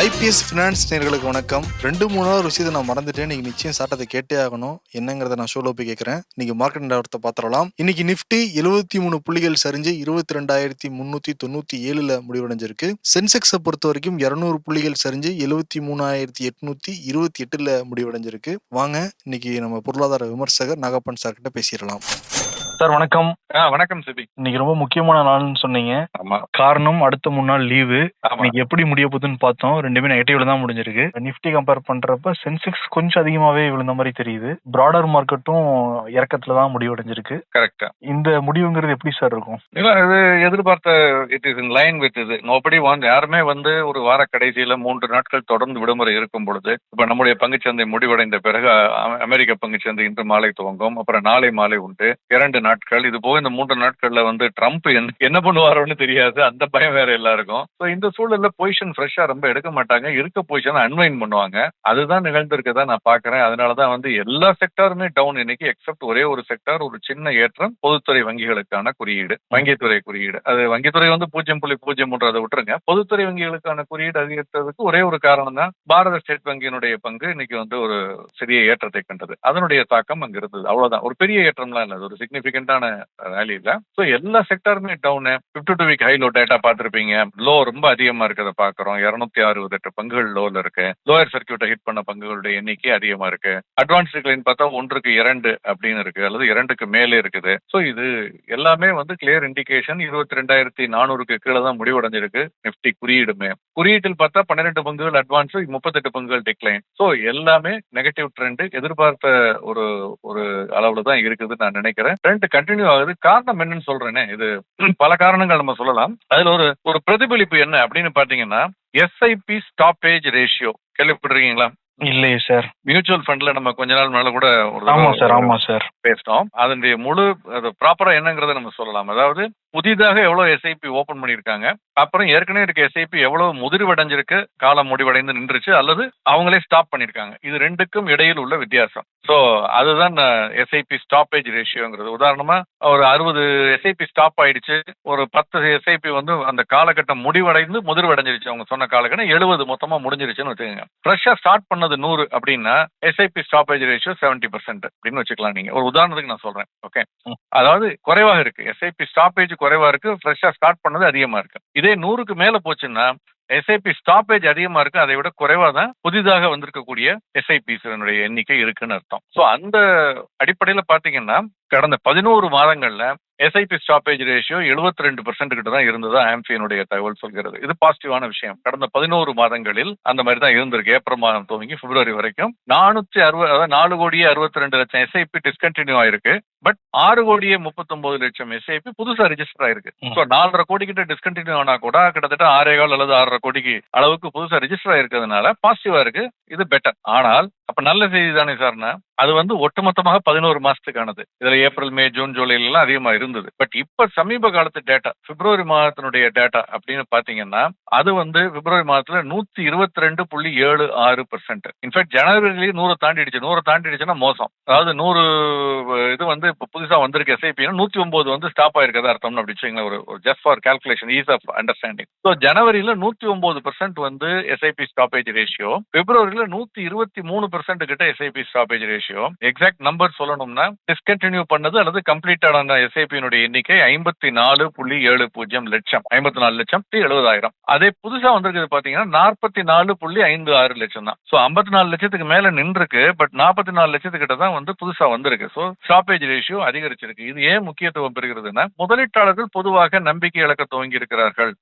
IPS finance நேர்களுக்கு வணக்கம். ரெண்டு மூணாவது விஷயத்தை நான் மறந்துட்டேன். நீங்க நிச்சயம் சாட்டத்தை கேட்டே ஆகணும். என்னங்கிறத நான் ஷோல போய் கேட்கறேன் நீங்க மார்க்கெட் நிலவரத்தை பாத்திரலாம் இன்னைக்கு நிப்டி எழுபத்தி மூணு புள்ளிகள் சரிஞ்சு இருபத்தி ரெண்டாயிரத்தி முன்னூத்தி தொண்ணூத்தி ஏழுல முடிவடைஞ்சிருக்கு. சென்செக்ஸை பொறுத்த வரைக்கும் இருநூறு புள்ளிகள் சரிஞ்சு எழுபத்தி மூணாயிரத்தி எட்நூத்தி இருபத்தி எட்டுல முடிவடைஞ்சிருக்கு வாங்க இன்னைக்கு நம்ம பொருளாதார விமர்சகர் நாகப்பன் சார் கிட்ட பேசிடலாம் சார் வணக்கம். வணக்கம் சிபி. இன்னைக்கு ரொம்ப முக்கியமான நாள்னு சொன்னீங்க. காரணம் அடுத்த மூணு நாள் லீவு இன்னைக்கு எப்படி முடிய போகுதுன்னு பார்த்தோம். ரெண்டுமே நெகட்டிவ்ல தான் முடிஞ்சிருக்கு. நிஃப்டி கம்பேர் பண்றப்ப சென்செக்ஸ் கொஞ்சம் அதிகமாவே விழுந்த மாதிரி தெரியுது. பிராடர் மார்க்கெட்டும் இறக்கத்துல தான் முடிவடைஞ்சிருக்கு. கரெக்ட் இந்த முடிவுங்கிறது எப்படி சார் இருக்கும்? இல்ல இது எதிர்பார்த்த it is in line with இது. நோபடி வாண்ட் யாருமே வந்து ஒரு வார கடைசியில மூன்று நாட்கள் தொடர்ந்து விடுமுறை இருக்கும் பொழுது இப்ப நம்முடைய பங்குச்சந்தை முடிவடைந்த பிறகு அமெரிக்க பங்குச்சந்தை இன்று மாலை துவங்கும். அப்புறம் நாளை மாலை உண்டு. இரண்டு நாட்கள். இது போக இந்த மூன்று நாட்கள்ல வந்து ட்ரம்ப் என்ன என்ன பண்ணுவாரோன்னு தெரியாது. அந்த பயம் வேற எல்லாருக்கும். ஸோ இந்த சூழல்ல பொசிஷன் ஃப்ரெஷ்ஷா ரொம்ப எடுக்க மாட்டாங்க. இருக்க பொசிஷன் அன்வைன் பண்ணுவாங்க. அதுதான் நிகழ்ந்திருக்கதா நான் பாக்குறேன். அதனாலதான் வந்து எல்லா செக்டாருமே டவுன் இன்னைக்கு எக்ஸப்ட் ஒரே ஒரு செக்டார் ஒரு சின்ன ஏற்றம் பொதுத்துறை வங்கிகளுக்கான குறியீடு வங்கித்துறை குறியீடு. அது வங்கித்துறை வந்து பூஜ்ஜியம் புள்ளி பூஜ்ஜியம் மூன்று அதை விட்டுருங்க. பொதுத்துறை வங்கிகளுக்கான குறியீடு அதிகரித்ததுக்கு ஒரே ஒரு காரணம் தான் பாரத ஸ்டேட் வங்கியினுடைய பங்கு இன்னைக்கு வந்து ஒரு சிறிய ஏற்றத்தை கண்டது. அதனுடைய தாக்கம் அங்க இருந்தது அவ்வளவுதான். ஒரு பெரிய ஏற்றம்லாம் இல்லை. ஒரு ஒரு சிக்னிபிகண்டான வேல்யூ ஸோ எல்லா செக்டாருமே down fifty two week high low data பார்த்துருப்பீங்க. லோ ரொம்ப அதிகமா இருக்கிறத பாக்குறோம் இருநூத்தி அறுபது எட்டு பங்குகள் லோல இருக்கு. லோயர் சர்க்கியூட்டை ஹிட் பண்ண பங்குகளுடைய எண்ணிக்கை அதிகமா இருக்கு. அட்வான்ஸ் டிக்ளைன் பார்த்தா ஒன்றுக்கு இரண்டு அப்படின்னு இருக்கு. அல்லது இரண்டுக்கு மேலே இருக்குது. ஸோ இது எல்லாமே வந்து கிளியர் இண்டிகேஷன் இருபத்தி ரெண்டாயிரத்தி நானூறுக்கு கீழே தான் முடிவடைஞ்சிருக்கு. நிப்டி குறியீடுமே. குறியீட்டில் பார்த்தா பன்னிரெண்டு பங்குகள் அட்வான்ஸ் முப்பத்தெட்டு பங்குகள் டிக்ளைன் ஸோ எல்லாமே நெகட்டிவ் ட்ரெண்ட் எதிர்பார்த்த ஒரு ஒரு அளவுல தான் இருக்குதுன்னு நான் நினைக்கிறேன். ட்ரெண்ட் கண்டினியூ ஆகுது. காரணம் என்னன்னு சொல்றேனே. இது பல காரணங்கள் நம்ம சொல்லலாம். அதுல ஒரு ஒரு பிரதிபலிப்பு என்ன அப்படின்னு பாத்தீங்கன்னா எஸ்ஐபி ஸ்டாப்பேஜ் ரேஷியோ கேள்விப்பட்டிருக்கீங்களா? இல்லையே சார் மியூச்சுவல் ஃபண்ட்ல நம்ம கொஞ்ச நாள் மேல கூட ஒரு ஆமா சார் ஆமா சார் பேசினோம். அதனுடைய முழு அது ப்ராப்பரா என்னங்கறத நம்ம சொல்லலாம். அதாவது புதிதாக எவ்வளவு எஸ்ஐபி ஓபன் பண்ணியிருக்காங்க. அப்புறம் ஏற்கனவே இருக்க எஸ்ஐபி எவ்வளவு முதிர்வடைஞ்சிருக்கு காலம் முடிவடைந்து நின்றுச்சு அல்லது அவங்களே ஸ்டாப் பண்ணிருக்காங்க இது ரெண்டுக்கும் இடையில் உள்ள வித்தியாசம். ஸோ அதுதான் எஸ்ஐபி ஸ்டாப்பேஜ் ரேஷியோங்கிறது உதாரணமா ஒரு அறுபது எஸ்ஐபி ஸ்டாப் ஆயிடுச்சு ஒரு பத்து எஸ்ஐபி வந்து அந்த காலகட்டம் முடிவடைந்து முதிர்வடைஞ்சிருச்சு. அவங்க சொன்ன காலகட்டம் எழுபது மொத்தமா முடிஞ்சிருச்சுன்னு வச்சுக்கோங்க. ஃப்ரெஷ்ஷா ஸ்டார்ட் பண்ணது நூறு அப்படின்னா SIP stoppage ratio seventy percent அப்படின்னு வச்சுக்கலாம் நீங்க. ஒரு உதாரணத்துக்கு நான் சொல்றேன் ஓகே. அதாவது குறைவாக இருக்கு. எஸ்ஐபி ஸ்டாப்பேஜ் குறைவா இருக்கு. ஃப்ரெஷ்ஷா ஸ்டார்ட் பண்ணது அதிகமா இருக்கு. இதே நூறுக்கு மேல போச்சுன்னா எஸ்ஐபி ஸ்டாப்பேஜ் அதிகமா இருக்கு. அதை விட குறைவா தான் புதிதாக வந்திருக்கக்கூடிய எஸ்ஐபிஸ் எண்ணிக்கை இருக்குன்னு அர்த்தம். ஸோ அந்த அடிப்படையில பாத்தீங்கன்னா கடந்த பதினோரு மாதங்கள்ல எஸ்ஐபி ஸ்டாப்பேஜ் ரேஷியோ 72% ரெண்டு பர்சன்ட் கிட்ட தான் இருந்ததா ஆம்ஃபியனுடைய தகவல் சொல்கிறது. இது பாசிட்டிவான விஷயம். கடந்த பதினோரு மாதங்களில் அந்த மாதிரி தான் இருந்திருக்கு. ஏப்ரல் மாதம் துவங்கி பிப்ரவரி வரைக்கும் நானூத்தி அறுபது அதாவது நாலு கோடியே அறுபத்தி ரெண்டு லட்சம் எஸ்ஐபி டிஸ்கண்டினியூ ஆயிருக்கு. பட் ஆறு கோடியே முப்பத்தொன்பது லட்சம் எஸ்ஐபி புதுசா ரெஜிஸ்டர் ஆயிருக்கு. ஸோ நாலரை கோடி கிட்ட டிஸ்கண்டினியூ ஆனா கூட கிட்டத்தட்ட ஆறே கால் அல்லது ஆறரை கோடிக்கு அளவுக்கு புதுசா ரெஜிஸ்டர் ஆயிருக்கிறதுனால பாசிட்டிவா இருக்கு. இது பெட்டர் ஆனால் அப்ப நல்ல செய்தி தானே சார்னா அது வந்து ஒட்டுமொத்தமாக பதினோரு மாசத்துக்கானது. இதுல ஏப்ரல் மே ஜூன் ஜூலை எல்லாம் அதிகமா இருந்தது. பட் இப்ப சமீப காலத்து டேட்டா பிப்ரவரி மாதத்தினுடைய டேட்டா அப்படின்னு பாத்தீங்கன்னா அது வந்து பிப்ரவரி மாதத்துல நூத்தி இருபத்தி ரெண்டு புள்ளி ஏழு ஆறு பெர்சென்ட் இன்ஃபேக்ட் ஜனவரிலேயே நூறு தாண்டிடுச்சு. நூறு தாண்டிடுச்சுன்னா மோசம். அதாவது நூறு இது வந்து இப்போ புதுசா வந்திருக்கு எஸ்ஐபி நூத்தி ஒன்பது வந்து ஸ்டாப் ஆயிருக்கதா அர்த்தம்னு அப்படி வச்சுங்களேன் ஒரு ஒரு just for calculation ease of understanding so ஜனவரியில நூத்தி ஒன்பது பெர்சென்ட் வந்து எஸ்ஐபி ஸ்டாப்பேஜ் ரேஷியோ பிப்ரவரியில நூத்தி இருபத்தி மூணு பர்சன்ட் கிட்ட SIP stoppage ratio exact number சொல்லணும்னா டிஸ்கண்டினியூ பண்ணது அல்லது கம்ப்ளீட்டடான எஸ்ஐபியினுடைய எண்ணிக்கை ஐம்பத்தி நாலு புள்ளி ஏழு பூஜ்ஜியம் லட்சம். ஐம்பத்தி நாலு லட்சம் எழுபதாயிரம். அதே புதுசா வந்திருக்கிறது பாத்தீங்கன்னா நாற்பத்தி நாலு புள்ளி ஐந்து ஆறு லட்சம் தான். ஸோ ஐம்பத்தி நாலு லட்சத்துக்கு மேல நின்றுருக்கு பட் நாற்பத்தி நாலு லட்சத்துக்கிட்ட தான் வந்து புதுசா வந்திருக்கு. ஸோ ஸ்டாப்பேஜ் ரேஷியோ அதிகரிச்சிருக்கு. இது ஏன் முக்கியத்துவம் பெறுகிறதுனா முதலீட்டாளர்கள் பொதுவாக நம்பிக்கை இழக்க துவங்கி இருக்கிறார்கள்.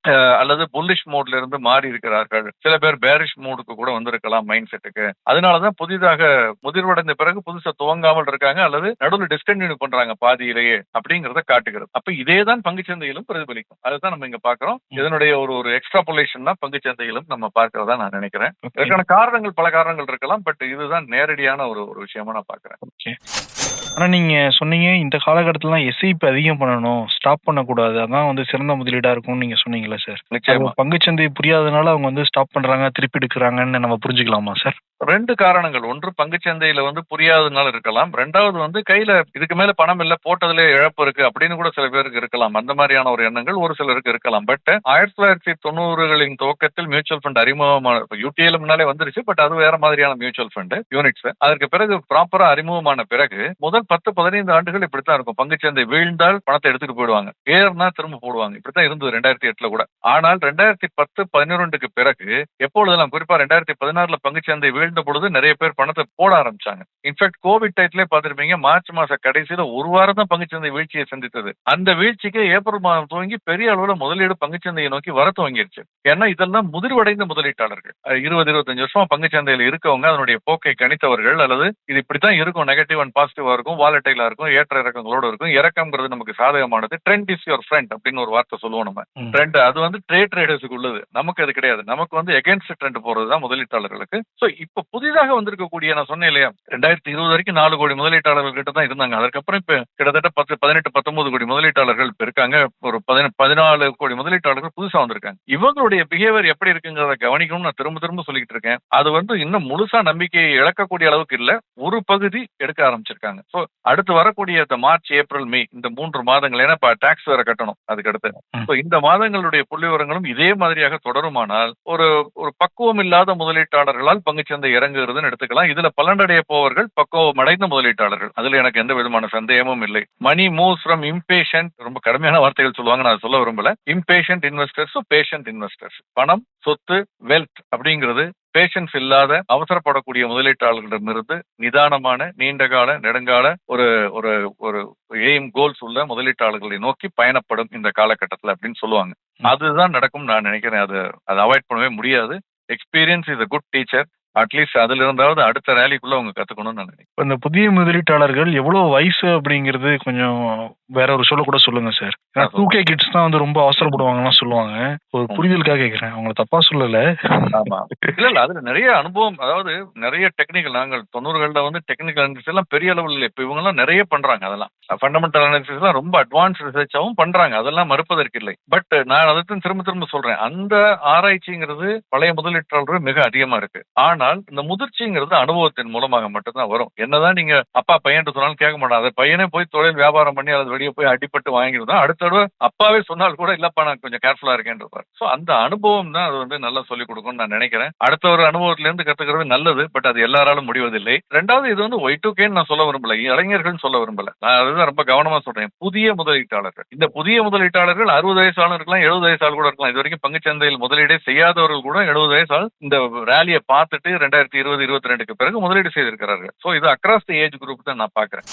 அல்லது புல்லிஷ் மோட்ல இருந்து மாறி இருக்கிறார்கள். சில பேர் பேரிஷ் மோடுக்கு கூட வந்திருக்கலாம் மைண்ட் செட்டுக்கு அதனாலதான் புதிதாக முதிர்வடைந்த பிறகு புதுசா துவங்காமல் இருக்காங்க அல்லது நடுவில் டிஸ்கண்டினியூ பண்றாங்க பாதியிலேயே அப்படிங்கறத காட்டுகிறது. அப்ப இதே தான் பங்குச்சந்தையிலும் பிரதிபலிக்கும். அதுதான் நம்ம இங்க பாக்குறோம் இதனுடைய ஒரு ஒரு எக்ஸ்ட்ராபுலேஷன் தான் பங்குச்சந்தையிலும் நம்ம பார்க்கறதா நான் நினைக்கிறேன். இதற்கான காரணங்கள் பல காரணங்கள் இருக்கலாம். பட் இதுதான் நேரடியான ஒரு ஒரு விஷயமா நான் பாக்குறேன் ஆனா நீங்க சொன்னீங்க இந்த காலகட்டத்துல எஸ்ஐபி அதிகம் பண்ணணும் ஸ்டாப் பண்ணக்கூடாது. அதான் வந்து சிறந்த முதலீடா இருக்கும்னு நீங்க சொன்னீங்கல்ல சார் நிச்சயமா. பங்குச்சந்தை புரியாதனால அவங்க வந்து ஸ்டாப் பண்றாங்க திருப்பி எடுக்கிறாங்கன்னு நம்ம புரிஞ்சுக்கலாமா சார் ரெண்டு காரணங்கள் காரணங்கள் ஒன்று பங்குச்சந்தையில வந்து புரியாததுனால இருக்கலாம். ரெண்டாவது வந்து கையில இதுக்கு மேல பணம் இல்ல போட்டதுல இழப்பு இருக்கு அப்படின்னு கூட சில பேருக்கு இருக்கலாம். அந்த மாதிரியான ஒரு எண்ணங்கள் ஒரு சிலருக்கு இருக்கலாம். பட் ஆயிரத்தி தொள்ளாயிரத்தி தொண்ணூறுகளின் துவக்கத்தில் மியூச்சுவல் ஃபண்ட் அறிமுகமான யூடிஎல் முன்னாலே வந்துருச்சு. பட் அது வேற மாதிரியான மியூச்சுவல் ஃபண்ட் யூனிட்ஸ். அதற்கு பிறகு ப்ராப்பரா அறிமுகமான பிறகு முதல் பத்து பதினைந்து ஆண்டுகள் இப்படித்தான் இருக்கும். பங்குச்சந்தை வீழ்ந்தால் பணத்தை எடுத்துட்டு போயிடுவாங்க. ஏறினா திரும்ப போடுவாங்க. இப்படித்தான் இருந்தது ரெண்டாயிரத்தி எட்டுல கூட. ஆனால் ரெண்டாயிரத்தி பத்து பதினொன்றுக்கு பிறகு எப்பொழுதெல்லாம் குறிப்பா ரெண்டாயிரத்தி பதினாறுல பங்குச்சந்தை வீழ்ந்த பொழுது நிறைய பேர் பணத்தை போட ஆரம்பிச்சாங்க. இன்ஃபேக்ட் கோவிட் டயத்திலே பார்த்திருப்பீங்க மார்ச் மாச கடைசியில ஒரு வாரம் தான் பங்குச்சந்தை வீழ்ச்சியை சந்தித்தது. அந்த வீழ்ச்சிக்கு ஏப்ரல் மாதம் துவங்கி பெரிய அளவுல முதலீடு பங்குச்சந்தையை நோக்கி வர துவங்கிருச்சு. ஏன்னா இதெல்லாம் முதிர்வடைந்த முதலீட்டாளர்கள். இருபது இருபத்தஞ்சு வருஷமா பங்குச்சந்தையில இருக்கவங்க அதனுடைய போக்கை கணித்தவர்கள் அல்லது இது இப்படித்தான் இருக்கும். நெகட்டிவ் அண்ட் பாசிட்டிவா இருக்கும் வாலட்டைலா இருக்கும் ஏற்ற இறக்கங்களோட இருக்கும். இறக்கம்ங்கிறது நமக்கு சாதகமானது. ட்ரெண்ட் இஸ் யுவர் ஃப்ரெண்ட் அப்படின்னு ஒரு வார்த்தை சொல்லுவோம் நம்ம. ட்ரெண்ட் அது வந்து ட்ரேட் ட்ரேடர்ஸுக்கு உள்ளது. நமக்கு அது கிடையாது. நமக்கு வந்து எகென்ஸ்ட் ட்ரெண்ட் போறது தான் முதலீட்டாளர்களுக்கு. ஸோ இப்போ புதிதாக வந்திருக்கக்கூடிய நான் சொன்னேன் இல்லையா ரெண்டாயிரத்தி இருபது வரைக்கும் நாலு கோடி முதலீட்டாளர்கள் கிட்ட தான் இருந்தாங்க. அதுக்கப்புறம் இப்போ கிட்டத்தட்ட பத்து பதினெட்டு பத்தொன்பது கோடி முதலீட்டாளர்கள் இப்ப இருக்காங்க. ஒரு பதின பதினாலு கோடி முதலீட்டாளர்கள் புதுசா வந்திருக்காங்க. இவங்களுடைய பிஹேவியர் எப்படி இருக்குங்கிறத கவனிக்கணும்னு நான் திரும்ப திரும்ப சொல்லிட்டு இருக்கேன். அது வந்து இன்னும் முழுசா நம்பிக்கையை இழக்கக்கூடிய அளவுக்கு இல்ல. ஒரு பகுதி எடுக்க ஆரம்பிச்சிருக்காங்க. ஸோ அடுத்து வரக்கூடிய இந்த மார்ச் ஏப்ரல் மே இந்த மூன்று மாதங்கள் ஏன்னா இப்ப டாக்ஸ் வேற கட்டணும் அதுக்கு அடுத்து இந்த மாதங்களுடைய புள்ளி விவரங்களும் இதே மாதிரியாக தொடருமானால் ஒரு ஒரு பக்குவம் இல்லாத முதலீட்டாளர்களால் பங்குச்சந்தை இறங்குகிறதுன்னு எடுத்துக்கலாம். இதுல பலனடைய போவர்கள் பக்குவம் அடைந்த முதலீட்டாளர்கள். அதுல எனக்கு எந்த விதமான சந்தேகமும் இல்லை. மணி மூவ்ஸ் ஃப்ரம் impatient ரொம்ப கடுமையான வார்த்தைகள் சொல்லுவாங்க நான் சொல்ல விரும்பல. impatient இன்வெஸ்டர்ஸ் பேஷண்ட் இன்வெஸ்டர்ஸ் பணம் சொத்து வெல்த் அப்படிங்கிறது பேஷன்ஸ் இல்லாத அவசரப்படக்கூடிய முதலீட்டாளர்களிடமிருந்து நிதானமான நீண்டகால நெடுங்கால ஒரு ஒரு ஒரு எய்ம் கோல்ஸ் உள்ள முதலீட்டாளர்களை நோக்கி பயணப்படும் இந்த காலகட்டத்தில் அப்படின்னு சொல்லுவாங்க. அதுதான் நடக்கும் நான் நினைக்கிறேன். அது அதை அவாய்ட் பண்ணவே முடியாது. Experience is a good teacher at least அதுல இருந்தாவது அடுத்த ரேலிக்குள்ள அவங்க கத்துக்கணும்னு நான் நினைக்கிறேன். இந்த புதிய முதலீட்டாளர்கள் எவ்வளவு வயசு அப்படிங்கிறது கொஞ்சம் வேற ஒரு சொல்ல கூட சொல்லுங்க சார் ஆ, டூ கே கிட்ஸ் தான் வந்து ரொம்ப அவசரப்படுவாங்கலாம் சொல்லுவாங்க. ஒரு. புரிதலுக்காக கேக்குறேன். அவங்கள தப்பா சொல்லல. ஆமா. இல்ல இல்ல. அதுல நிறைய அனுபவம் அதாவது நிறைய டெக்னிக்கல் நாங்கள் தொண்ணூறுகள்ல வந்து டெக்னிக்கல் அனாலிசிஸ் எல்லாம் பெரிய அளவில் இல்லை. இப்ப இவங்க எல்லாம் நிறைய பண்றாங்க அதெல்லாம். ஃபண்டமெண்டல் அனாலிசிஸ் எல்லாம் ரொம்ப அட்வான்ஸ் ரிசர்ச்சாவும் பண்றாங்க. அதெல்லாம் மறுப்பதற்கு இல்லை. பட் நான் அதைத்தான் திரும்ப திரும்ப சொல்றேன். அந்த ஆராய்ச்சிங்கிறது பழைய முதலீட்டாளர்கள் மிக அதிகமா இருக்கு. ஆனால் இந்த முதிர்ச்சிங்கிறது அனுபவத்தின் மூலமாக மட்டும்தான் வரும். என்னதான் நீங்க அப்பா பையன் சொன்னாலும் கேட்க மாட்டாங்க. அதை பையனே போய் தொழில் வியாபாரம் பண்ணி அல்லது வெளியே போய் அடிப்பட்டு வாங்கிருந்தா அடுத்த தடவை அப்பாவே சொன்னால் கூட இல்லப்பா நான் கொஞ்சம் கேர்ஃபுல்லா இருக்கேன்றப்பார் சோ அந்த அனுபவம் தான் அது வந்து நல்லா சொல்லிக் கொடுக்கும்னு நான் நினைக்கிறேன். அடுத்த ஒரு அனுபவத்துல இருந்து கத்துக்கிறது நல்லது பட் அது எல்லாராலும் முடிவதில்லை. ரெண்டாவது இது வந்து ஒய் டூ கேன்னு நான் சொல்ல விரும்பல. இளைஞர்கள் சொல்ல விரும்பல. நான் அதுதான் ரொம்ப கவனமா சொல்றேன். புதிய முதலீட்டாளர்கள். இந்த புதிய முதலீட்டாளர்கள் அறுபது வயசு இருக்கலாம் எழுபது வயசு கூட இருக்கலாம். இது வரைக்கும் பங்குச்சந்தையில் முதலீடே செய்யாதவர்கள் கூட எழுபது வயசு ஆள் இந்த ரேலியை பார்த்துட்டு ரெண்டாயிரத்தி இருபது இருபத்தி ரெண்டுக்கு பிறகு முதலீடு செய்திருக்கிறார்கள். சோ இது அக்ராஸ் தி ஏஜ் குரூப் தான் நான் பாக்குறேன்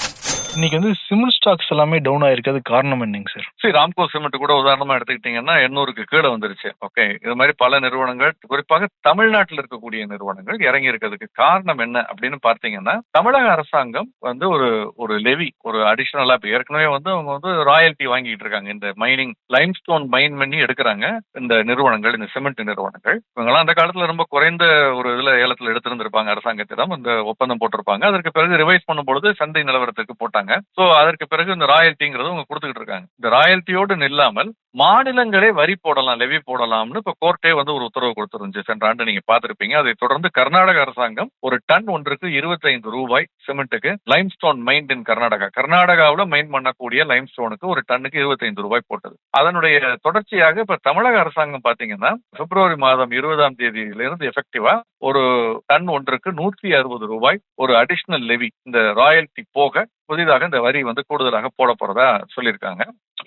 இன்னைக்கு வந்து சிமெண்ட் ஸ்டாக்ஸ் எல்லாமே டவுன் ஆயிருக்கு அது காரணம் என்னங்க சார்? சரி ராம்கோ சிமெண்ட் கூட உதாரணமா எடுத்துக்கிட்டீங்கன்னா எண்ணூறுக்கு கீழே வந்துருச்சு. ஓகே இது மாதிரி பல நிறுவனங்கள் குறிப்பாக தமிழ்நாட்டில் இருக்கக்கூடிய நிறுவனங்கள் இறங்கி இருக்கிறதுக்கு காரணம் என்ன அப்படின்னு பார்த்தீங்கன்னா தமிழக அரசாங்கம் வந்து ஒரு ஒரு லெவி ஒரு அடிஷனலா இப்போ ஏற்கனவே வந்து அவங்க வந்து ராயல்ட்டி வாங்கிட்டு இருக்காங்க. இந்த மைனிங் லைம்ஸ்டோன் மைன் பண்ணி எடுக்கிறாங்க இந்த நிறுவனங்கள் இந்த சிமெண்ட் நிறுவனங்கள். இவங்கெல்லாம் அந்த காலத்துல ரொம்ப குறைந்த ஒரு இதுல ஏலத்தில் எடுத்திருந்திருப்பாங்க. அரசாங்கத்திடம் இந்த ஒப்பந்தம் போட்டிருப்பாங்க. அதற்கு பிறகு ரிவைஸ் பண்ணும்பொழுது சந்தை நிலவரத்துக்கு போட்டாங்க. சோ அதற்கு பிறகு இந்த ராயல்ட்டிங்கிறது அவங்க கொடுத்துக்கிட்டு இருக்காங்க. இந்த ராயல்ட்டியோடு நில்லாமல் மாநிலங்களே வரி போடலாம் லெவி போடலாம்னு இப்ப கோர்ட்டே வந்து ஒரு உத்தரவு கொடுத்துருந்துச்சு. சென்ற ஆண்டு நீங்க பாத்திருப்பீங்க அதை தொடர்ந்து கர்நாடக அரசாங்கம் ஒரு டன் ஒன்றுக்கு 25 ரூபாய் சிமெண்ட்டுக்கு limestone mined in Karnataka. கர்நாடகாவில் மைன் பண்ணக்கூடிய லைம் ஸ்டோனுக்கு ஒரு டன்னுக்கு 25 ரூபாய் போட்டது. அதனுடைய தொடர்ச்சியாக இப்ப தமிழக அரசாங்கம் பாத்தீங்கன்னா பிப்ரவரி மாதம் இருபதாம் தேதியிலிருந்து எஃபெக்டிவா ஒரு டன் ஒன்றுக்கு நூற்றி அறுபது ரூபாய் ஒரு அடிஷனல் லெவி இந்த ராயல்டி போக புதிதாக இந்த வரி வந்து கூடுதலாக போட போறதா சொல்லியிருக்காங்க.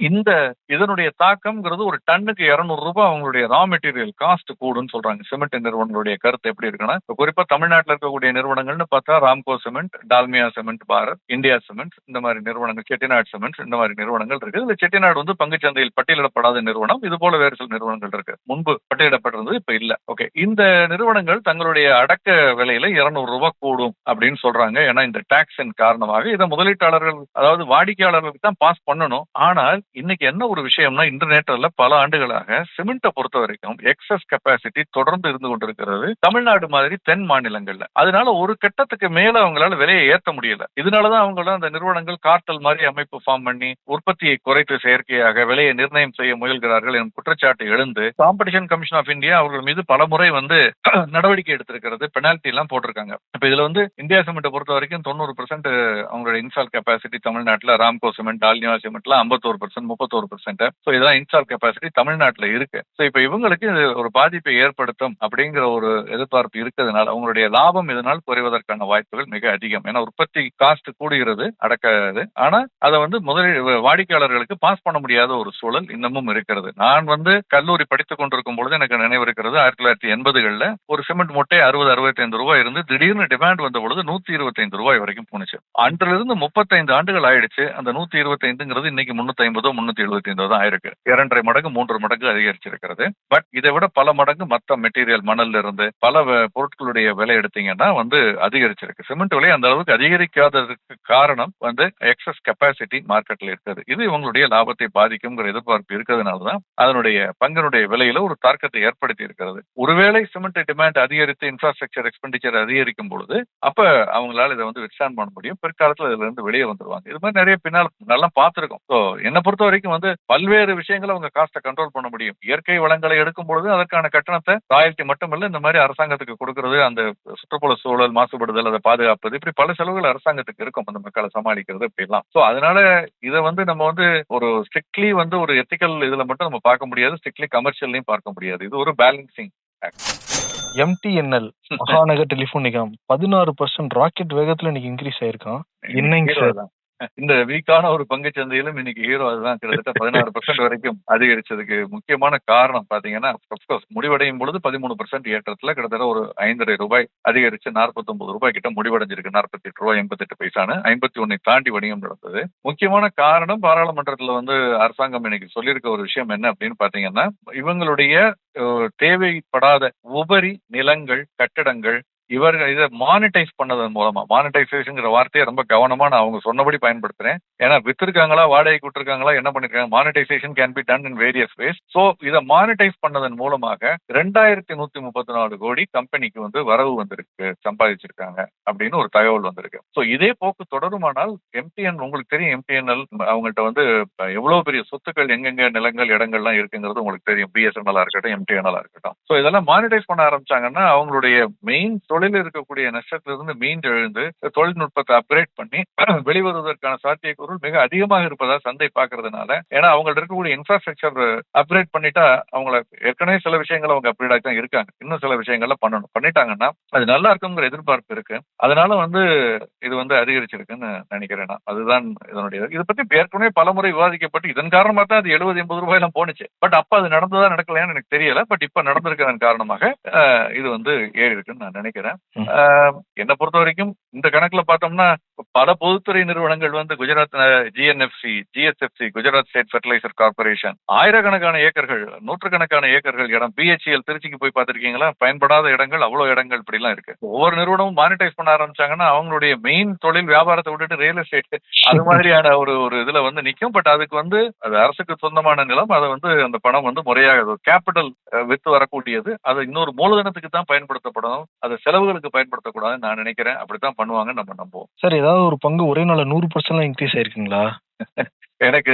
இந்த இதனுடைய தாக்கம்ங்கிறது ஒரு டன்னுக்கு இருநூறு ரூபாய் அவங்களுடைய ரா மெட்டீரியல் காஸ்ட் கூடுன்னு சொல்றாங்க. சிமெண்ட் நிறுவனங்களுடைய கருத்து எப்படி இருக்குன்னா குறிப்பா தமிழ்நாட்டில் இருக்கக்கூடிய நிறுவனங்கள்னு பார்த்தா Ramco cement Dalmia cement Bharat India cement இந்த மாதிரி நிறுவனங்கள் செட்டிநாடு சிமெண்ட் இந்த மாதிரி நிறுவனங்கள் இருக்கு. இதுல செட்டிநாடு வந்து பங்குச்சந்தையில் பட்டியலிடப்படாத நிறுவனம். இது போல வேறு சில நிறுவனங்கள் இருக்கு. முன்பு பட்டியலிடப்பட்டிருந்தது இப்ப இல்ல. ஓகே இந்த நிறுவனங்கள் தங்களுடைய அடக்க விலையில இருநூறு ரூபாய் கூடும் அப்படின்னு சொல்றாங்க. ஏன்னா இந்த டாக்ஸின் காரணமாக இதை முதல் முதலீட்டாளர்கள் அதாவது வாடிக்கையாளர்களுக்கு தான் பாஸ் பண்ணணும். ஆனால் இன்னைக்கு என்ன ஒரு விஷயம்னா இன்டர்நெட்ல பல ஆண்டுகளாக சிமெண்ட்டை பொறுத்த வரைக்கும் எக்ஸஸ் கெப்பாசிட்டி தொடர்ந்து இருந்து கொண்டிருக்கிறது. தமிழ்நாடு மாதிரி தென் மாநிலங்கள்ல. அதனால ஒரு கட்டத்துக்கு மேல அவங்களால விலையை ஏற்ற முடியல. இதனாலதான் அவங்கள அந்த நிறுவனங்கள் கார்த்தல் மாதிரி அமைப்பு ஃபார்ம் பண்ணி உற்பத்தியை குறைத்து செயற்கையாக விலையை நிர்ணயம் செய்ய முயல்கிறார்கள் எனும் குற்றச்சாட்டு எழுந்து காம்படிஷன் கமிஷன் ஆஃப் இந்தியா அவர்கள் மீது பல முறை வந்து நடவடிக்கை எடுத்திருக்கிறது. பெனால்டி எல்லாம் போட்டிருக்காங்க. இப்ப இதுல வந்து இந்தியா சிமெண்ட்டை பொறுத்த வரைக்கும் தொண்ணூறு பர்சன்ட் அவங்களுடைய இன்ஸ்டால் கெப்பாசிட்டி தமிழ்நாட்டில் ராம்கோ சிமெண்ட் டால்னியா சிமெண்ட்ல ஐம்பத்தோரு பர்சன்ட் முப்பத்தோரு பர்சன்ட் ஸோ இதெல்லாம் இன்ஸ்டால் கெப்பாசிட்டி தமிழ்நாட்டில் இருக்கு. ஸோ இப்போ இவங்களுக்கு இது ஒரு பாதிப்பை ஏற்படுத்தும் அப்படிங்கிற ஒரு எதிர்பார்ப்பு இருக்கிறதுனால அவங்களுடைய லாபம் இதனால் குறைவதற்கான வாய்ப்புகள் மிக அதிகம். ஏன்னா உற்பத்தி காஸ்ட் கூடுகிறது அடக்காது. ஆனா அதை வந்து முதலீடு வாடிக்கையாளர்களுக்கு பாஸ் பண்ண முடியாத ஒரு சூழல் இன்னமும் இருக்கிறது. நான் வந்து கல்லூரி படித்துக் கொண்டிருக்கும் பொழுது எனக்கு நினைவு இருக்கிறது ஆயிரத்தி தொள்ளாயிரத்தி எண்பதுகளில் ஒரு சிமெண்ட் மூட்டை அறுபது அறுபத்தைந்து ரூபாய் இருந்து திடீர்னு டிமாண்ட் வந்த பொழுது நூத்தி இருபத்தைந்து ரூபாய் வரைக்கும் போனுச்சு அன்றிலிருந்து முப்பத்தைந்து ஆண்டுகள் ஆயிடுச்சு. அந்த நூத்தி இருபத்தைந்துங்கிறது இன்னைக்கு முன்னூத்தி ஐம்பதோ முன்னூத்தி எழுபத்தைந்தோ தான் ஆயிருக்கு. இரண்டரை மடங்கு மூன்று மடங்கு அதிகரிச்சிருக்கிறது. பட் இதை விட பல மடங்கு மற்ற மெட்டீரியல் மணல்ல இருந்து பல வ- பொருட்களுடைய விலை எடுத்தீங்கன்னா வந்து அதிகரிச்சிருக்கு. சிமெண்ட் விலை அந்த அளவுக்கு அதிகரிக்காததுக்கு காரணம் வந்து எக்ஸஸ் கெப்பாசிட்டி மார்க்கெட்ல இருக்குது. இது இவங்களுடைய லாபத்தை பாதிக்குங்கிற எதிர்பார்ப்பு இருக்கிறதுனால தான் அதனுடைய பங்கினுடைய விலையில ஒரு தாக்கத்தை ஏற்படுத்தி இருக்கிறது ஒருவேளை சிமெண்ட் டிமாண்ட் அதிகரித்து இன்ஃப்ராஸ்ட்ரக்சர் எக்ஸ்பெண்டிச்சர் அதிகரிக்கும் பொழுது அப்ப அவங்களால இதை வந்து வித்ஸ்டாண்ட் பண்ண முடியும். பிற்காலத்தில் இதுல வந்து வெளியே வந்துருவாங்க. இது மாதிரி நிறைய பின்னால் நல்லா பார்த்துருக்கோம். ஸோ என்னை பொறுத்த வரைக்கும் வந்து பல்வேறு விஷயங்களை அவங்க காஸ்ட்டை கண்ட்ரோல் பண்ண முடியும். இயற்கை வளங்களை எடுக்கும் பொழுது அதற்கான கட்டணத்தை ராயல்ட்டி மட்டுமல்ல இந்த மாதிரி அரசாங்கத்துக்கு கொடுக்கறது அந்த சுற்றுப்புற சூழல் மாசுபடுதல் அதை பாதுகாப்பது இப்படி பல செலவுகள் அரசாங்கத்துக்கு இருக்கும். அந்த மக்களை சமாளிக்கிறது இப்படிலாம் ஸோ அதனால இதை வந்து நம்ம வந்து ஒரு ஸ்ட்ரிக்ட்லி வந்து ஒரு எத்திக்கல் இதுல மட்டும் நம்ம பார்க்க முடியாது. ஸ்ட்ரிக்ட்லி கமர்ஷியல்லையும் பார்க்க முடியாது. இது ஒரு balancing MTNL Mahanagar telephone Nigam. பதினாறு பர்சன்ட் ராக்கெட் வேகத்துல இன்னைக்கு இன்க்ரீஸ் ஆயிருக்கான். என்னங்க சார். இந்த வீக்கான ஒரு பங்கு சந்தையிலும் இன்னைக்கு ஹீரோ அதுதான். கிட்டத்தட்ட பதினாறு பர்சன்ட் வரைக்கும் அதிகரிச்சதுக்கு முக்கியமான காரணம் பாத்தீங்கன்னா அப்கோர்ஸ் முடிவடையும் பொழுது பதிமூணு பர்சன்ட் ஏற்றத்துல கிட்டத்தட்ட ஒரு ஐந்தரை ரூபாய் அதிகரிச்சு 49 ரூபாய் கிட்ட முடிவடைஞ்சிருக்கு. நாற்பத்தி எட்டு ரூபாய் எண்பத்தெட்டு பைசானு ஐம்பத்தி ஒன்னை தாண்டி வணிகம் நடந்தது. முக்கியமான காரணம் பாராளுமன்றத்துல வந்து அரசாங்கம் இன்னைக்கு சொல்லியிருக்க ஒரு விஷயம் என்ன அப்படின்னு பாத்தீங்கன்னா இவங்களுடைய தேவைப்படாத உபரி நிலங்கள் கட்டடங்கள் இவர்கள் இதை மானிட்டைஸ் பண்ணதன் மூலமா மானிட்டைசேஷன்ங்கிற வார்த்தையை ரொம்ப கவனமா நான் அவங்க சொன்னபடி பயன்படுத்துறேன். ஏன்னா வித்திருக்காங்களா வாடகைக்கு விட்டுருக்காங்களா என்ன பண்ணிருக்காங்க? Monetization can be done in various ways so இதை மானிட்டைஸ் பண்ணதன் மூலமாக ரெண்டாயிரத்தி நூத்தி முப்பத்தி நாலு கோடி கம்பெனிக்கு வந்து வரவு வந்திருக்கு சம்பாதிச்சிருக்காங்க அப்படின்னு ஒரு தகவல் வந்திருக்கு. சோ இதே போக்கு தொடருமானால் எம்டிஎன் உங்களுக்கு தெரியும் எம்டிஎன்எல் அவங்கள்ட்ட வந்து எவ்வளவு பெரிய சொத்துக்கள் எங்கெங்க நிலங்கள் இடங்கள்லாம் இருக்குங்கிறது உங்களுக்கு தெரியும். பிஎஸ்என்எல் இருக்கட்டும் எம்டிஎன்எல் இருக்கட்டும். சோ இதெல்லாம் மானிட்டைஸ் பண்ண ஆரம்பிச்சாங்கன்னா அவங்களுடைய மெயின் தொழில் இருக்கக்கூடிய நஷ்டத்திலிருந்து மீண்டு எழுந்து தொழில்நுட்பத்தை அப்கிரேட் பண்ணி வெளிவருவதற்கான சாத்தியக்கூறுகள் மிக அதிகமாக இருப்பதா சந்தை பாக்குறதுனால ஏன்னா அவங்கள்ட்ட இருக்கக்கூடிய இன்ஃப்ராஸ்ட்ரக்சர் அப்கிரேட் பண்ணிட்டா அவங்கள ஏற்கனவே சில விஷயங்கள் அவங்க அப்கிரேட் ஆகி தான் இருக்காங்க. இன்னும் சில விஷயங்கள்ல பண்ணணும். பண்ணிட்டாங்கன்னா அது நல்லா இருக்குங்கிற எதிர்பார்ப்பு இருக்கு. அதனால வந்து இது வந்து அதிகரிச்சிருக்குன்னு நினைக்கிறேன் நான். அதுதான் இதனுடைய இதை. பத்தி ஏற்கனவே பலமுறை விவாதிக்கப்பட்டு இதன் காரணமா தான் அது எழுபது எண்பது ரூபாயெல்லாம் போனுச்சு பட் அப்ப அது நடந்ததா நடக்கலையான்னு எனக்கு தெரியல. பட் இப்ப நடந்திருக்கிறதன் காரணமாக இது வந்து ஏறி இருக்குன்னு நான் நினைக்கிறேன். அஹ், என்னை பொறுத்த வரைக்கும் இந்த கணக்குல பார்த்தோம்னா பல பொதுத்துறை நிறுவனங்கள் வந்து Gujarat GNFC GSFC Gujarat state fertilizer corporation ஆயிரக்கணக்கான ஏக்கர்கள் நூற்றுக்கணக்கான ஏக்கர்கள் இடம் பிஹெச்எல் திருச்சிக்கு போய் பார்த்திருக்கீங்களா? பயன்படாத இடங்கள் அவ்வளவு இடங்கள் இப்படிலாம் இருக்கு. ஒவ்வொரு நிறுவனமும் மானிட்டைஸ் பண்ண ஆரம்பிச்சாங்கன்னா அவங்களுடைய மெயின் தொழில் வியாபாரத்தை விட்டுட்டு ரியல் எஸ்டேட் அது மாதிரியான ஒரு ஒரு இதுல வந்து நிக்கும். பட் அதுக்கு வந்து அது அரசுக்கு சொந்தமான நிலம் அதை வந்து அந்த பணம் வந்து முறையாக கேபிட்டல் வித்து வரக்கூடியது. அது இன்னொரு மூலதனத்துக்கு தான் பயன்படுத்தப்படணும். அது செலவுகளுக்கு பயன்படுத்தக்கூடாதுன்னு நான் நினைக்கிறேன். அப்படித்தான் பண்ணுவாங்கன்னு நம்ம நம்புவோம். சார் ஏதாவது ஒரு பங்கு ஒரே நாள்ல நூறு பர்சன்ட் இன்க்ரீஸ் ஆயிருக்குங்களா? எனக்கு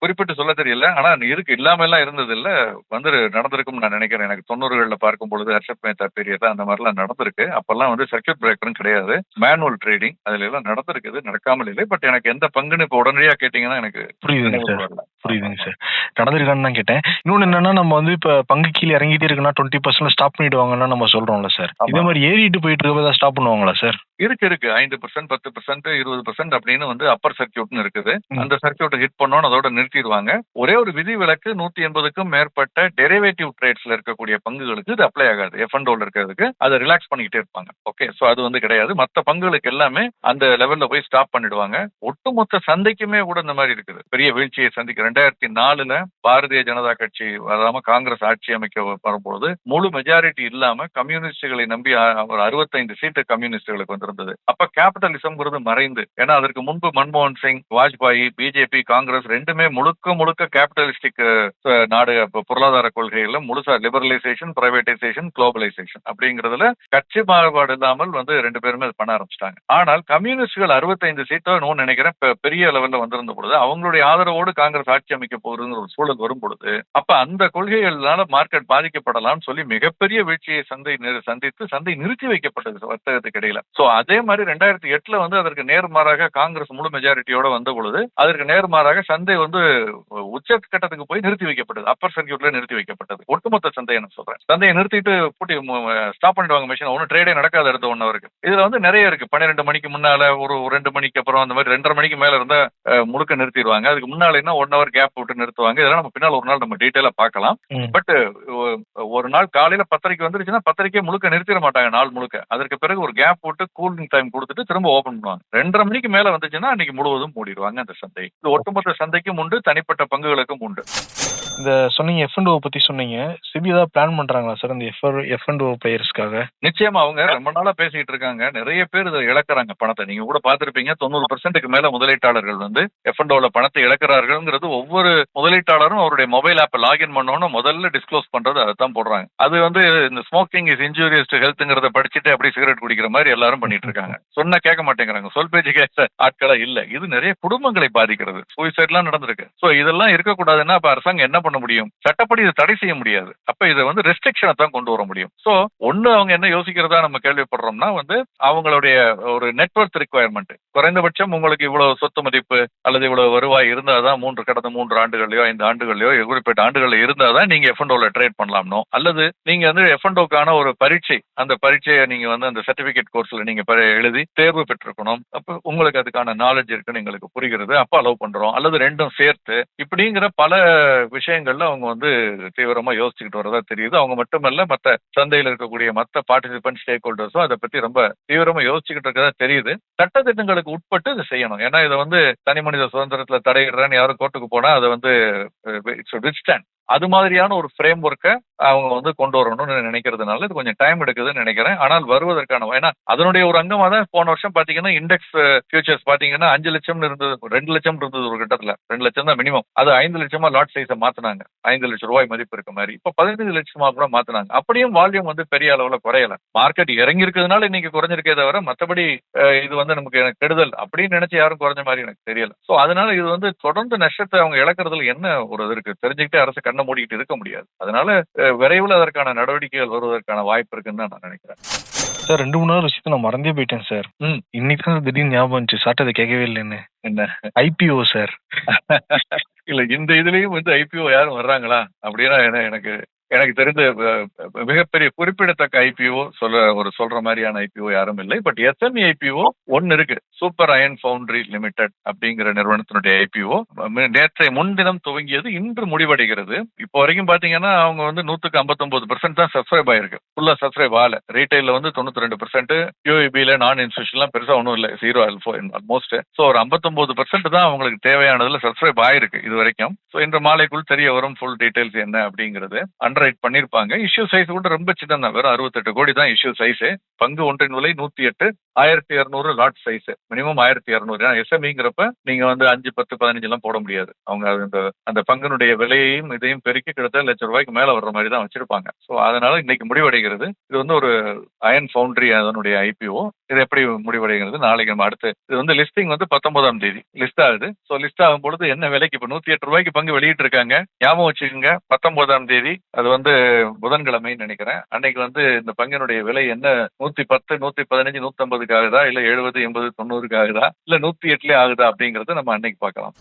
குறிப்பிட்டு சொல்ல தெரியல. ஆனா இருக்கு இல்லாம எல்லாம் இருந்தது இல்ல வந்து நடந்திருக்கும்னு நான் நினைக்கிறேன். எனக்கு தொண்ணூறுகள்ல பார்க்கும் பொழுது ஹர்ஷப் மேத்தா பீரியட்ல அந்த மாதிரிலாம் நடந்திருக்கு. அப்பெல்லாம் வந்து சர்க்கியூட் பிரேக்கரும் கிடையாது. மேனுவல் ட்ரேடிங் அதுல எல்லாம் நடந்திருக்குது நடக்காமல் இல்லை. பட் எனக்கு எந்த பங்குன்னு இப்போ உடனடியா கேட்டீங்கன்னா எனக்கு புரியுதுங்க சார். புரியுதுங்க சார். நடந்திருக்கான்னு தான் கேட்டேன். இன்னொன்னு என்னன்னா நம்ம வந்து இப்ப பங்கு கீழே இறங்கிட்டே இருக்குன்னா டுவெண்ட்டி பர்சன்ட் ஸ்டாப் பண்ணிடுவாங்கன்னா நம்ம சொல்றோம்ல சார். இதே மாதிரி ஏறிட்டு போயிட்டு இருக்க ஸ்டாப் பண்ணுவாங்களா சார்? இருக்கு இருக்கு. ஐந்து பர்சன்ட் பத்து பர்சன்ட் இருபது பர்சன்ட் அப்படின்னு வந்து அப்பர் சர்க்கியூட்னு இருக்குது. அந்த ஹிட் பண்ணோன்னு அதோட நிறுத்திடுவாங்க. ஒரே ஒரு விதி விலக்கு நூத்தி எண்பதுக்கும் மேற்பட்ட டெரிவேட்டிவ் ட்ரேட்ஸ்ல இருக்கக்கூடிய பங்குகளுக்கு இது அப்ளை ஆகாது. எஃப் அண்ட் இருக்கிறதுக்கு அதை ரிலாக்ஸ் பண்ணிக்கிட்டே இருப்பாங்க. ஓகே சோ அது வந்து கிடையாது. மத்த பங்குகளுக்கு எல்லாமே அந்த லெவல்ல போய் ஸ்டாப் பண்ணிடுவாங்க. ஒட்டுமொத்த சந்தைக்குமே கூட இந்த மாதிரி இருக்குது. பெரிய வீழ்ச்சியை சந்திக்க ரெண்டாயிரத்தி நாலுல பாரதிய ஜனதா கட்சி வராம காங்கிரஸ் ஆட்சி அமைக்க வரும்போது முழு மெஜாரிட்டி இல்லாம கம்யூனிஸ்டுகளை நம்பி ஒரு அறுபத்தைந்து சீட்டு கம்யூனிஸ்டுகளுக்கு வந்திருந்தது. அப்ப கேபிட்டலிசம்ங்கிறது மறைந்து ஏன்னா அதற்கு முன்பு மன்மோகன் சிங் வாஜ்பாய் பிஜேபி காங்கிரஸ் ரெண்டுமே முழுக்க முழுக்க கேபிட்டலிஸ்டிக் நாடு பொருளாதார கொள்கைகள்ல முழுசா லிபரலைசேஷன் பிரைவேடைசேஷன் குளோபலைசேஷன் அப்படிங்கறதுல கட்சி மாறுபாடு இல்லாமல் வந்து ரெண்டு பேருமே பண்ண ஆரம்பிச்சிட்டாங்க. ஆனால் கம்யூனிஸ்டுகள் அறுபத்தைந்து சீட்டோ இன்னும் நினைக்கிறேன் பெரிய லெவல்ல வந்திருந்த பொழுது அவங்களுடைய ஆதரவோடு காங்கிரஸ் ஆட்சி அமைக்க போகுதுங்கிற ஒரு சூழல் வரும் பொழுது அப்ப அந்த கொள்கைகள்னால மார்க்கெட் பாதிக்கப்படலாம்னு சொல்லி மிகப்பெரிய வீழ்ச்சியை சந்தை சந்தித்து சந்தை நிறுத்தி வைக்கப்பட்டது வர்த்தகத்துக்கு இடையில. சோ அதே மாதிரி ரெண்டாயிரத்தி எட்டுல வந்து அதற்கு நேர்மாறாக காங்கிரஸ் முழு மெஜாரிட்டியோட வந்த பொழுது அதற்கு நேர்மாறாக சந்தை வந்து உச்ச கட்டத்துக்கு போய் நிறுத்தி வைக்கப்பட்டது. அப்பர் சர்க்கியூட்ல நிறுத்தி வைக்கப்பட்டது. ஒட்டுமொத்த சந்தையை நான் சொல்றேன். சந்தையை நிறுத்திட்டு பூட்டி ஸ்டாப் பண்ணிடுவாங்க மிஷின் ஒன்றும் ட்ரேடே நடக்காத அடுத்த ஒன் ஹவருக்கு இதுல வந்து நிறைய இருக்கு. பன்னிரெண்டு மணிக்கு முன்னால ஒரு ரெண்டு மணிக்கு அப்புறம் அந்த மாதிரி ரெண்டரை மணிக்கு மேல இருந்தா முழுக்க நிறுத்திடுவாங்க. அதுக்கு முன்னால என்ன ஒன் ஹவர் கேப் விட்டு நிறுத்துவாங்க. இதெல்லாம் நம்ம பின்னால் ஒரு நாள் நம்ம டீட்டெயிலா பார்க்கலாம். பட் ஒரு நாள் காலையில பத்தரைக்கு வந்துருச்சுன்னா பத்தரைக்கே முழுக்க நிறுத்திட மாட்டாங்க. நாள் முழுக்க. அதற்கு பிறகு ஒரு கேப் விட்டு கூலிங் டைம் கொடுத்துட்டு திரும்ப ஓபன் பண்ணுவாங்க. ரெண்டரை மணிக்கு மேல வந்துச்சுன்னா அன்னைக்கு முழுவதும் மூடிடுவாங்க அந்த சந்தை. இது ஒட்டுமொத்த சந்தைக்கும் உண்டு தனிப்பட்ட பங்குகளுக்கும் உண்டு. இந்த சொன்னீங்க எஃப் அண்ட் ஓ பத்தி சொன்னீங்க. சிபி ஏதாவது பிளான் பண்றாங்களா சார் இந்த எஃப் எஃப் அண்ட் ஓ பிளேயர்ஸ்க்காக நிச்சயமா அவங்க ரொம்ப நாளா பேசிட்டு இருக்காங்க. நிறைய பேர் இதை இழக்கிறாங்க பணத்தை. நீங்க கூட பாத்திருப்பீங்க தொண்ணூறு பர்சன்ட்டுக்கு மேல முதலீட்டாளர்கள் வந்து எஃப் பணத்தை இழக்கிறார்கள்ங்கிறது ஒவ்வொரு முதலீட்டாளரும் அவருடைய மொபைல் ஆப்பை லாகின் பண்ணோன்னு முதல்ல டிஸ்க்ளோஸ் பண்றது அதை தான் போடுறாங்க. அது வந்து இந்த ஸ்மோக்கிங் இஸ் இன்ஜூரியஸ் டு ஹெல்த்ங்கிறத படிச்சுட்டு அப்படியே சிகரெட் குடிக்கிற மாதிரி எல்லாரும் பண்ணிட்டு இருக்காங்க. சொன்னா கேட்க மாட்டேங்கிறாங்க. சொல் பேச்சு கேட்க ஆட்களா இல்ல. இது நிறைய குடும்பங்களை பாதிக்கிறது. சூசைட்லாம் நடந்திருக்கு. ஸோ இதெல்லாம் இருக்கக்கூடாதுன்னா அப்ப அரசாங்கம் என்ன பண்ண முடியும்? சட்டப்படி இதை தடை செய்ய முடியாது. அப்ப இதை வந்து ரெஸ்ட்ரிக்ஷனை தான் கொண்டு வர முடியும். ஸோ ஒன்று அவங்க என்ன யோசிக்கிறதா நம்ம கேள்விப்படுறோம்னா வந்து அவங்களுடைய ஒரு நெட்வொர்க் ரிக்குவயர்மெண்ட் குறைந்தபட்சம் உங்களுக்கு இவ்வளவு சொத்து மதிப்பு அல்லது இவ்வளவு வருவாய் இருந்தாதான் மூன்று கடந்த மூன்று ஆண்டுகள்லயோ ஐந்து ஆண்டுகள்லயோ குறிப்பிட்ட ஆண்டுகள்ல இருந்தாதான் நீங்க எஃப்என்டோல ட்ரேட் பண்ணலாம்னோ? அல்லது நீங்க வந்து எஃப்என்டோக்கான ஒரு பரீட்சை அந்த பரீட்சையை நீங்க வந்து அந்த சர்டிபிகேட் கோர்ஸ்ல நீங்க எழுதி தேர்வு பெற்றிருக்கணும். அப்ப உங்களுக்கு அதுக்கான நாலேஜ் இருக்குன்னு எங்களுக்கு புரிகிறது. அப்ப அலோவ் பண்றோம். அல்லது ரெண்டும் சேர்த்து இப்படிங்கிற பல விஷயங்கள்ல அவங்க வந்து தீவிரமா யோசிச்சுக்கிட்டு வரதா தெரியுது. அவங்க மட்டுமல்ல மத்த சந்தையில் இருக்கக்கூடிய மத்த பார்ட்டிசிபென்ட் ஸ்டேக் ஹோல்டர்ஸும் அதை பத்தி ரொம்ப தீவிரமா யோசிச்சுக்கிட்டு இருக்கதா தெரியுது. சட்டத்திட்டங்களுக்கு உட்பட்டு இதை செய்யணும். ஏன்னா இதை வந்து தனி மனித சுதந்திரத்துல தடையிடுறேன்னு யாரும் கோர்ட்டுக்கு போனா அதை வந்து இட்ஸ் வித்ஸ்டாண்ட் அது மாதிரியான ஒரு ஃப்ரேம் ஒர்க்கை அவங்க வந்து கொண்டு வரணும்னு நினைக்கிறதுனால இது கொஞ்சம் டைம் எடுக்குதுன்னு நினைக்கிறேன். ஆனால் வருவதற்கான ஏன்னா அதனுடைய ஒரு அங்கமாக தான் போன வருஷம் பார்த்தீங்கன்னா இண்டெக்ஸ் ஃபியூச்சர்ஸ் பார்த்தீங்கன்னா அஞ்சு லட்சம் இருந்தது ரெண்டு லட்சம் இருந்தது ஒரு கட்டத்தில். ரெண்டு லட்சம் தான் மினிமம் அது ஐந்து லட்சமா லாட் சைஸை மாத்தினாங்க. ஐந்து லட்சம் ரூபாய் மதிப்பு இருக்க மாதிரி. இப்போ பதினைந்து லட்சமா கூட மாத்தினாங்க. அப்படியும் வால்யூம் வந்து பெரிய அளவுல குறையல. மார்க்கெட் இறங்கி இருக்கிறதுனால இன்னைக்கு குறைஞ்சிருக்கே தவிர மற்றபடி இது வந்து நமக்கு எனக்கு கெடுதல் அப்படின்னு நினைச்சு யாரும் குறைஞ்ச மாதிரி எனக்கு தெரியல. ஸோ அதனால இது வந்து தொடர்ந்து நஷ்டத்தை அவங்க இழக்கிறதுல என்ன ஒரு இது இருக்கு? தெரிஞ்சுக்கிட்டு அரசு கண்ணை மூடிக்கிட்டு இருக்க முடியாது. அதனால விரைவில் அதற்கான நடவடிக்கைகள் வருவதற்கான வாய்ப்பு இருக்குன்னு நான் நினைக்கிறேன். சார் ரெண்டு மூணு நாள் விஷயத்த நான் மறந்தே போயிட்டேன் சார். இன்னைக்கு தான் திடீர்னு ஞாபகம் வந்துச்சு. சாட்டை கேட்கவே இல்லைன்னு. என்ன? IPO sir. இல்ல இந்த இதுலயும் வந்து ஐபிஓ யாரும் வர்றாங்களா? அப்படின்னா எனக்கு எனக்கு தெரிந்த மிகப்பெரிய குறிப்பிடத்தக்க ஐபிஓ சொல்ல ஒரு சொல்ற மாதிரியான ஐபிஓ யாரும் இல்லை. பட் எஸ்எம்இ ஐபிஓ ஒன்னு இருக்கு. சூப்பர் அயன் ஃபவுண்டரி லிமிடெட் அப்படிங்கிற நிறுவனத்தினுடைய ஐபிஓ நேற்றை முன்தினம் துவங்கியது இன்று முடிவடைகிறது. இப்போ வரைக்கும் பாத்தீங்கன்னா அவங்க வந்து நூத்துக்கு 59% பெர்சென்ட் தான் சப்ஸ்கிரைப் ஆயிருக்கு. ஃபுல்லா சப்ஸ்கிரைப் ஆகல. ரீட்டைல வந்து தொண்ணூத்தி ரெண்டு பெர்சென்ட் யூஇபியில நான் இன்ஸ்டியூஷன்லாம் பெருசா ஒன்றும் இல்லை. ஜீரோ ஆல்மோஸ்ட் ஸோ ஒரு 59% பெர்சென்ட் தான் அவங்களுக்கு தேவையானதுல சப்ஸ்கிரைப் ஆயிருக்கு இது வரைக்கும். ஸோ இன்று மாலைக்குள் தெரிய வரும் ஃபுல் டீடைல்ஸ் என்ன அப்படிங்கிறது. அண்டர்ரைட் பண்ணிருப்பாங்க. இஷ்யூ சைஸ் கூட ரொம்ப சின்னதான் வெறும் அறுபத்தெட்டு கோடி தான் இஷ்யூ சைஸு பங்கு ஒன்றின் விலை நூத்தி எட்டு. ஆயிரத்தி இரநூறு லாட் சைஸ் மினிமம் ஆயிரத்தி இரநூறு. ஏன்னா எஸ்எம்இங்கிறப்ப நீங்க வந்து அஞ்சு பத்து பதினஞ்சு எல்லாம் போட முடியாது. அவங்க அது அந்த அந்த பங்கினுடைய விலையையும் இதையும் பெருக்கி கிட்டத்தட்ட லட்சம் ரூபாய்க்கு மேல வர்ற மாதிரி தான் வச்சிருப்பாங்க. ஸோ அதனால இன்னைக்கு முடிவடைகிறது. இது வந்து ஒரு அயன் ஃபவுண்டரி அதனுடைய ஐபிஓ இது எப்படி முடிவடைகிறது? நாளைக்கு நம்ம அடுத்து. இது வந்து லிஸ்டிங் வந்து பத்தொன்பதாம் தேதி. லிஸ்ட் ஆகுது ஸோ லிஸ்ட் ஆகும் பொழுது என்ன விலைக்கு இப்போ நூத்தி எட்டு ரூபாய்க்கு பங்கு வெளியிட்டு இருக்காங்க ஞாபகம் வச்சுக்கோங்க. பத்தொன்பதாம் தேதி. அது வந்து புதன்கிழமைன்னு நினைக்கிறேன். அன்னைக்கு வந்து இந்த பங்கினுடைய விலை என்ன? நூத்தி பத்து நூத்தி பதினஞ்சு நூத்தி ஆகுதா இல்ல எழுபது எண்பது தொண்ணூறுக்கு ஆகுதா இல்ல நூத்தி எட்டுலயே ஆகுதா அப்படிங்கறத நம்ம அன்னைக்கு பார்க்கலாம்.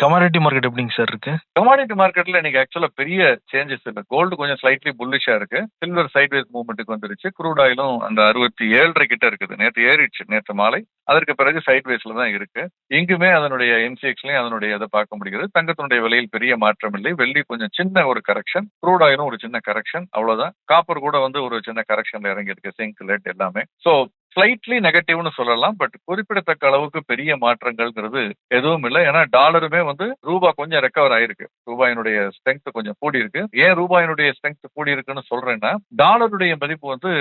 கமாடிட்டி மார்க்கெட் எப்படிங்க சார் இருக்கு? கமாடிட்டி மார்க்கெட்ல இன்னைக்கு ஆக்சுவலா பெரிய சேஞ்சஸ் இல்லை. கோல்டு கொஞ்சம் ஸ்லைட்லி புல்லிஷா இருக்கு. சில்வர் சைட்வேஸ் மூவ்மெண்ட்டுக்கு வந்துருச்சு. குரூட் ஆயிலும் அந்த அறுபத்தி ஏழரை கிட்ட இருக்குது. நேற்று ஏறிடுச்சு. நேற்று மாலை அதற்கு பிறகு சைட்வேஸ்ல தான் இருக்கு. இங்குமே அதனுடைய எம்சிஎக்ஸ்லயும் அதனுடைய இதை பார்க்க முடிகிறது. தங்கத்தினுடைய விலையில் பெரிய மாற்றம் இல்லை. வெள்ளி கொஞ்சம் சின்ன ஒரு கரெக்ஷன் க்ரூட் ஆயிலும் ஒரு சின்ன கரெக்ஷன் அவ்வளவுதான். காப்பர் கூட வந்து ஒரு சின்ன கரெக்ஷன்ல இறங்கி இருக்கு சிங்க் லெட் எல்லாமே. ஸோ ஸ்லைட்லி நெகட்டிவ்னு சொல்லலாம் பட் குறிப்பிடத்தக்க அளவுக்கு பெரிய மாற்றங்கள்ங்கிறது எதுவும் இல்லை. ஏன்னா டாலருமே வந்து ரூபா கொஞ்சம் ரெக்கவர் ஆயிருக்கு. ரூபாயினுடைய ஸ்ட்ரென்த் கொஞ்சம் கூடி இருக்கு ஏன் ரூபாயினுடைய ஸ்ட்ரென்த் கூடி இருக்குன்னு சொல்றேன்னா டாலருடைய மதிப்பு வந்து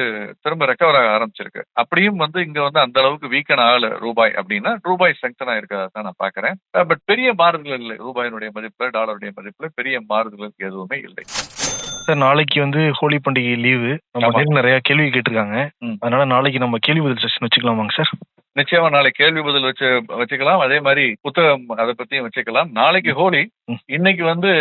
திரும்ப ரெக்கவர் ஆக ஆரம்பிச்சிருக்கு. அப்படியும் வந்து இங்க வந்து அந்த அளவுக்கு வீக்கன் ஆகல ரூபாய் அப்படின்னா ரூபாய் ஸ்ட்ரென்தனா இருக்கிறதா தான் நான் பாக்குறேன் பட் பெரிய மாறுதல் இல்லை. ரூபாயினுடைய மதிப்புல டாலருடைய மதிப்புல பெரிய மாறுதல் எதுவுமே இல்லை. சார் நாளைக்கு வந்து ஹோலி பண்டிகை லீவு. நம்ம நிறைய கேள்வி கேட்டிருக்காங்க. அதனால நாளைக்கு நம்ம கேள்வி பதில் செஷன் வச்சுக்கலாமாங்க சார்? நிச்சயமா நாளைக்கு கேள்வி பதில் வச்சு வச்சுக்கலாம். அதே மாதிரி புத்தகம் அதை பத்தியும் வச்சுக்கலாம். நாளைக்கு ஹோலி. இன்னைக்கு வந்து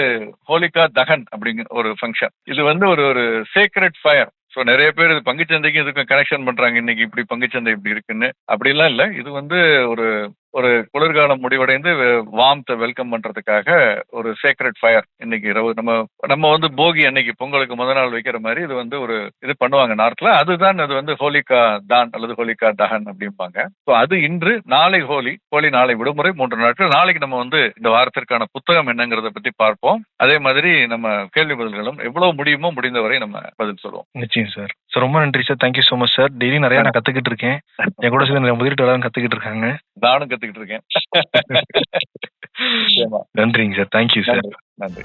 ஹோலிகா தகன் அப்படிங்கிற ஒரு ஃபங்க்ஷன் இது வந்து ஒரு ஒரு சேக்ரெட் ஃபயர் ஸோ நிறைய பேர் இது பங்குச்சந்தைக்கு இதுக்கும் கனெக்ஷன் பண்றாங்க. இன்னைக்கு இப்படி பங்குச்சந்தை இப்படி இருக்குன்னு. அப்படிலாம் இல்லை. இது வந்து ஒரு ஒரு குளிர்காலம் முடிவடைந்து வார்ம்த்தை வெல்கம் பண்றதுக்காக ஒரு சேக்ரெட் ஃபயர் இன்னைக்கு இரவு நம்ம நம்ம வந்து போகி அன்னைக்கு பொங்கலுக்கு முத நாள் வைக்கிற மாதிரி இது வந்து ஒரு இது பண்ணுவாங்க நார்த்ல அதுதான் அது வந்து ஹோலிகா தான் அல்லது ஹோலிகா தகன் அப்படிம்பாங்க. ஸோ அது இன்று நாளை ஹோலி ஹோலி நாளை விடுமுறை மூன்று நாட்கள். நாளைக்கு நம்ம வந்து இந்த வாரத்திற்கான புத்தகம் என்னங்கிறத பத்தி பார்ப்போம். அதே மாதிரி நம்ம கேள்வி பதில்களும் எவ்வளவு முடியுமோ முடிந்தவரை நம்ம பதில் சொல்லுவோம் நிச்சயம் சார் சார் ரொம்ப நன்றி sir thank you so much sir daily நிறைய நான் கத்துக்கிட்டு இருக்கேன். என் கூட சேர்ந்து முதலீட்டாளரும் கத்துக்கிட்டு இருக்காங்க. நானும் கத்துக்கிட்டு இருக்கேன். நன்றிங்க சார். தேங்க்யூ சார் நன்றி.